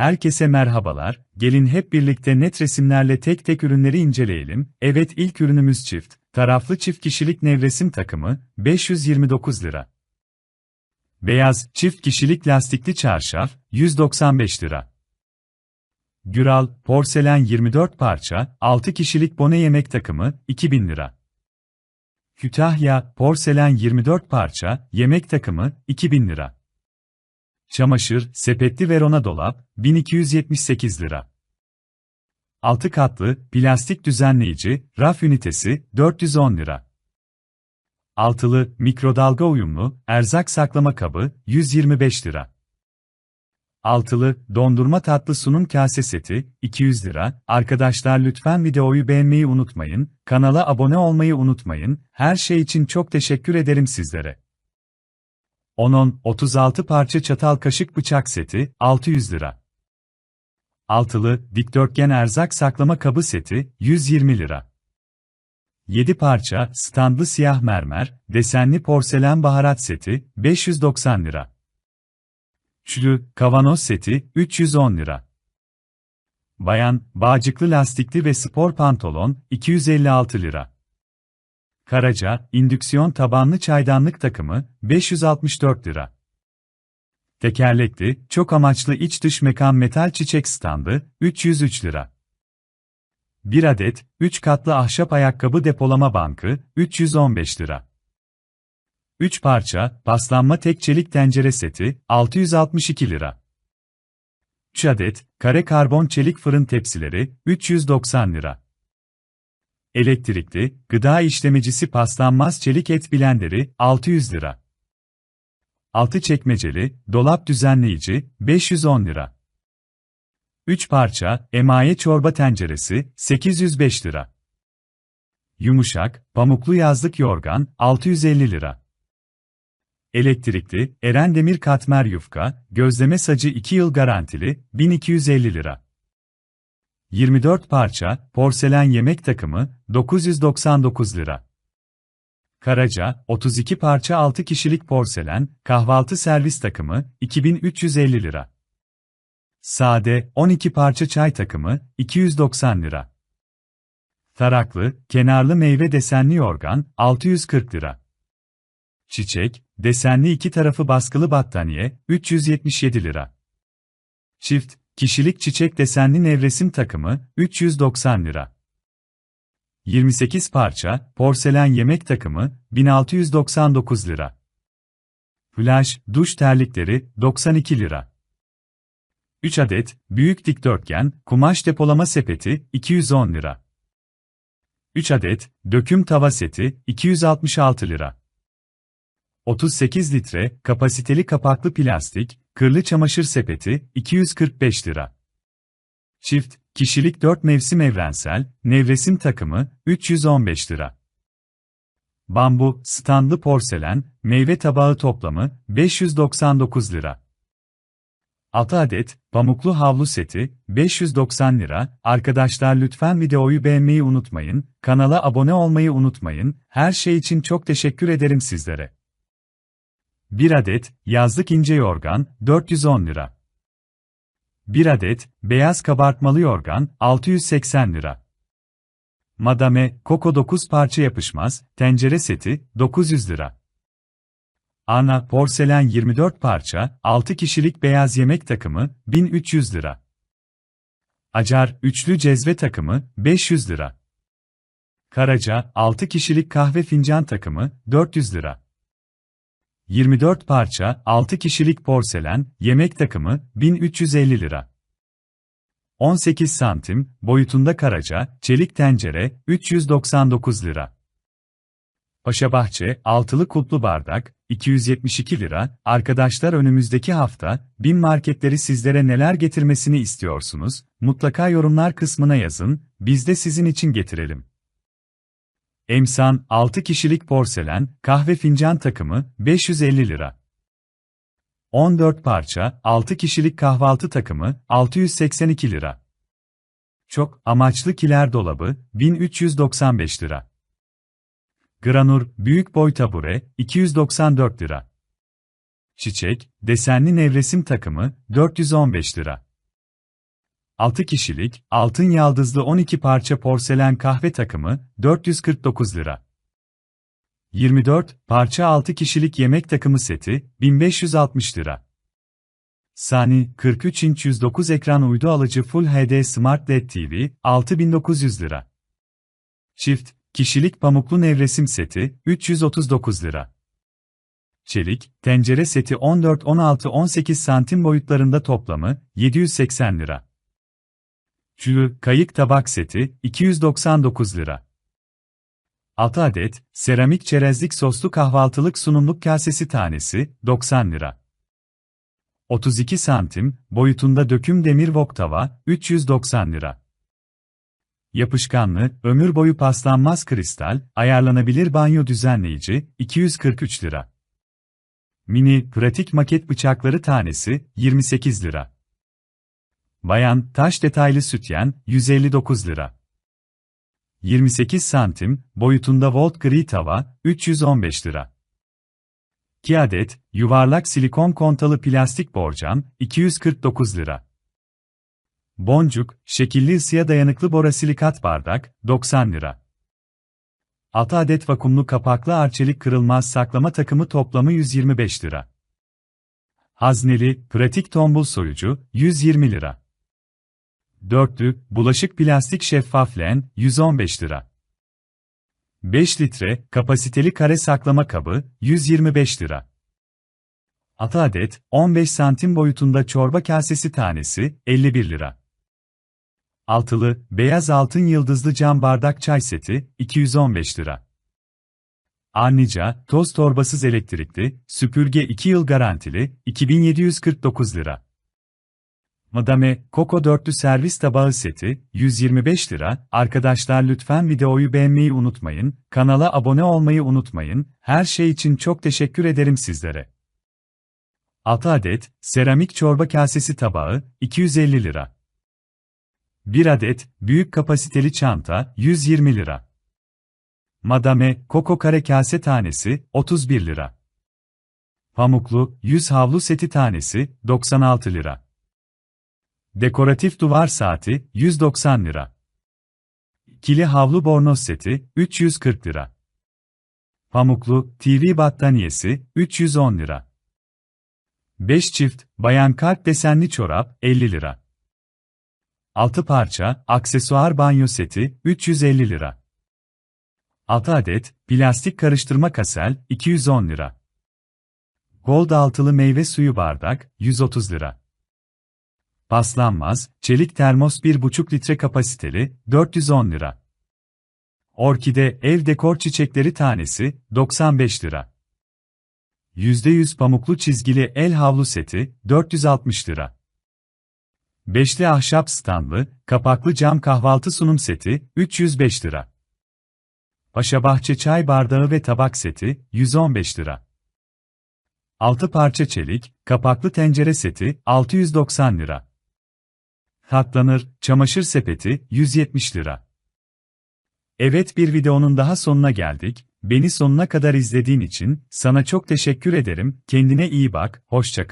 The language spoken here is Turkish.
Herkese merhabalar, gelin hep birlikte net resimlerle tek tek ürünleri inceleyelim. Evet ilk ürünümüz çift, taraflı çift kişilik nevresim takımı, 529 lira. Beyaz, çift kişilik lastikli çarşaf, 195 lira. Güral, porselen 24 parça, 6 kişilik bone yemek takımı, 2000 lira. Kütahya, porselen 24 parça, yemek takımı, 2000 lira. Çamaşır, sepetli Verona dolap, 1278 lira. 6 katlı, plastik düzenleyici, raf ünitesi, 410 lira. Altılı, mikrodalga uyumlu, erzak saklama kabı, 125 lira. Altılı, dondurma tatlı sunum kase seti, 200 lira. Arkadaşlar lütfen videoyu beğenmeyi unutmayın, kanala abone olmayı unutmayın, her şey için çok teşekkür ederim sizlere. 10-36 parça çatal kaşık bıçak seti, 600 lira. Altılı, dikdörtgen erzak saklama kabı seti, 120 lira. 7 parça, standlı siyah mermer, desenli porselen baharat seti, 590 lira. Üçlü, kavanoz seti, 310 lira. Bayan, bağcıklı lastikli ve spor pantolon, 256 lira. Karaca, indüksiyon tabanlı çaydanlık takımı, 564 lira. Tekerlekli, çok amaçlı iç dış mekan metal çiçek standı, 303 lira. 1 adet, 3 katlı ahşap ayakkabı depolama bankı, 315 lira. 3 parça, paslanma tek çelik tencere seti, 662 lira. 3 adet, kare karbon çelik fırın tepsileri, 390 lira. Elektrikli, gıda işlemecisi paslanmaz çelik et blenderi, 600 lira. 6 çekmeceli, dolap düzenleyici, 510 lira. 3 parça, emaye çorba tenceresi, 805 lira. Yumuşak, pamuklu yazlık yorgan, 650 lira. Elektrikli, Eren Demir katmer yufka, gözleme sacı 2 yıl garantili, 1250 lira. 24 parça, porselen yemek takımı, 999 lira. Karaca, 32 parça 6 kişilik porselen, kahvaltı servis takımı, 2350 lira. Sade, 12 parça çay takımı, 290 lira. Taraklı, kenarlı meyve desenli yorgan, 640 lira. Çiçek, desenli iki tarafı baskılı battaniye, 377 lira. Çift, Kişilik çiçek desenli nevresim takımı, 390 lira. 28 parça, porselen yemek takımı, 1699 lira. Flash, duş terlikleri, 92 lira. 3 adet, büyük dikdörtgen, kumaş depolama sepeti, 210 lira. 3 adet, döküm tava seti, 266 lira. 38 litre, kapasiteli kapaklı plastik, Kırlı çamaşır sepeti, 245 lira. Çift, kişilik 4 mevsim evrensel, nevresim takımı, 315 lira. Bambu, standlı porselen, meyve tabağı toplamı, 599 lira. 6 adet, pamuklu havlu seti, 590 lira. Arkadaşlar lütfen videoyu beğenmeyi unutmayın, kanala abone olmayı unutmayın, her şey için çok teşekkür ederim sizlere. 1 adet, yazlık ince yorgan, 410 lira. 1 adet, beyaz kabartmalı yorgan, 680 lira. Madame, Koko 9 parça yapışmaz, tencere seti, 900 lira. Ana, porselen 24 parça, 6 kişilik beyaz yemek takımı, 1300 lira. Acar, üçlü cezve takımı, 500 lira. Karaca, 6 kişilik kahve fincan takımı, 400 lira. 24 parça, 6 kişilik porselen, yemek takımı, 1350 lira. 18 santim, boyutunda karaca, çelik tencere, 399 lira. Paşabahçe, altılı kutlu bardak, 272 lira. Arkadaşlar önümüzdeki hafta, bin marketleri sizlere neler getirmesini istiyorsunuz? Mutlaka yorumlar kısmına yazın, biz de sizin için getirelim. Emsan, 6 kişilik porselen, kahve fincan takımı, 550 lira. 14 parça, 6 kişilik kahvaltı takımı, 682 lira. Çok amaçlı kiler dolabı, 1395 lira. Granur, büyük boy tabure, 294 lira. Çiçek, desenli nevresim takımı, 415 lira. 6 kişilik, altın yaldızlı 12 parça porselen kahve takımı, 449 lira. 24 parça 6 kişilik yemek takımı seti, 1560 lira. Sani, 43 inç 109 ekran uydu alıcı Full HD Smart LED TV, 6900 lira. Çift, kişilik pamuklu nevresim seti, 339 lira. Çelik, tencere seti 14-16-18 santim boyutlarında toplamı, 780 lira. Çığ, kayık tabak seti, 299 lira. 6 adet, seramik çerezlik soslu kahvaltılık sunumluk kasesi tanesi, 90 lira. 32 santim, boyutunda döküm demir wok tava, 390 lira. Yapışkanlı, ömür boyu paslanmaz kristal, ayarlanabilir banyo düzenleyici, 243 lira. Mini, pratik maket bıçakları tanesi, 28 lira. Bayan, taş detaylı sütyen, 159 lira. 28 santim, boyutunda volt gri tava, 315 lira. 2 adet, yuvarlak silikon kontalı plastik borcam, 249 lira. Boncuk, şekilli ısıya dayanıklı borasilikat bardak, 90 lira. 6 adet vakumlu kapaklı arçelik kırılmaz saklama takımı toplamı 125 lira. Hazneli, pratik tombul soyucu, 120 lira. Dörtlü, bulaşık plastik şeffaf len, 115 lira. 5 litre, kapasiteli kare saklama kabı, 125 lira. 6 adet, 15 santim boyutunda çorba kasesi tanesi, 51 lira. Altılı, beyaz altın yıldızlı cam bardak çay seti, 215 lira. Arnica, toz torbasız elektrikli, süpürge 2 yıl garantili, 2749 lira. Madame, Coco dörtlü servis tabağı seti, 125 lira. Arkadaşlar lütfen videoyu beğenmeyi unutmayın, kanala abone olmayı unutmayın, her şey için çok teşekkür ederim sizlere. 6 adet, seramik çorba kasesi tabağı, 250 lira. 1 adet, büyük kapasiteli çanta, 120 lira. Madame, Coco kare kase tanesi, 31 lira. Pamuklu, 100 havlu seti tanesi, 96 lira. Dekoratif duvar saati, 190 lira. Kili havlu bornoz seti, 340 lira. Pamuklu, TV battaniyesi, 310 lira. 5 çift, bayan kalp desenli çorap, 50 lira. 6 parça, aksesuar banyo seti, 350 lira. 6 adet, plastik karıştırma kasel, 210 lira. Gold altılı meyve suyu bardak, 130 lira. Paslanmaz, çelik termos 1,5 litre kapasiteli, 410 lira. Orkide ev dekor çiçekleri tanesi, 95 lira. %100 pamuklu çizgili el havlu seti, 460 lira. Beşli ahşap standlı, kapaklı cam kahvaltı sunum seti, 305 lira. Paşabahçe çay bardağı ve tabak seti, 115 lira. 6 parça çelik, kapaklı tencere seti, 690 lira. Katlanır, çamaşır sepeti, 170 lira. Evet bir videonun daha sonuna geldik. Beni sonuna kadar izlediğin için sana çok teşekkür ederim. Kendine iyi bak, hoşça kal.